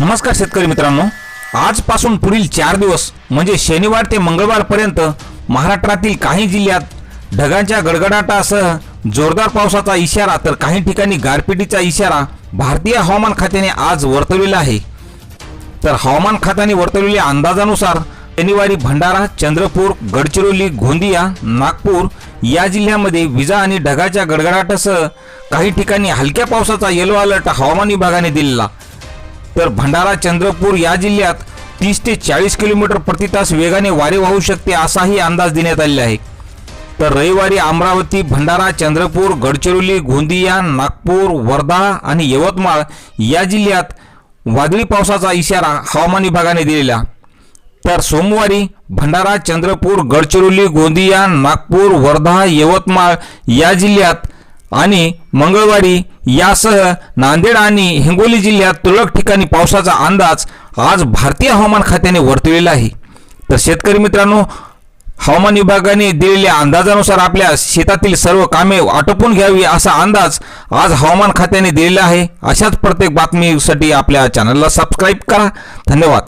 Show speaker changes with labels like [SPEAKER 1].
[SPEAKER 1] नमस्कार शेतकरी मित्रांनो. आजपासून पुढील चार दिवस म्हणजे शनिवार ते मंगळवारपर्यंत महाराष्ट्रातील काही जिल्ह्यात ढगांच्या गडगडाटासह जोरदार पावसाचा इशारा तर काही ठिकाणी गारपिटीचा इशारा भारतीय हवामान खात्याने आज वर्तवलेला आहे. तर हवामान खात्याने वर्तवलेल्या अंदाजानुसार शनिवारी भंडारा चंद्रपूर गडचिरोली गोंदिया नागपूर या जिल्ह्यामध्ये विजा आणि ढगाच्या गडगडाटासह काही ठिकाणी हलक्या पावसाचा येलो अलर्ट हवामान विभागाने दिलेला. तर भंडारा चंद्रपूर या जिल्ह्यात तीस ते चाळीस किलोमीटर प्रति तास वेगाने वारे वाहू शकते असाही अंदाज देण्यात आलेला आहे. तर रविवारी अमरावती भंडारा चंद्रपूर गडचिरोली गोंदिया नागपूर वर्धा आणि यवतमाळ या जिल्ह्यात वादळी पावसाचा इशारा हवामान विभागाने दिलेला. तर सोमवारी भंडारा चंद्रपूर गडचिरोली गोंदिया नागपूर वर्धा यवतमाळ या जिल्ह्यात आणि मंगळवारी यासह नांदेड आणि हिंगोली जिल्ह्यात तुरळक ठिकाणी पावसाचा अंदाज आज भारतीय हवामान खात्याने वर्तवलेला आहे. तर शेतकरी मित्रांनो हवामान विभागाने दिलेल्या अंदाजानुसार आपल्या शेतातील सर्व कामे आटोपून घ्यावी असा अंदाज आज हवामान खात्याने दिलेला आहे. अशाच प्रत्येक बातमीसाठी आपल्या चॅनलला सबस्क्राईब करा. धन्यवाद.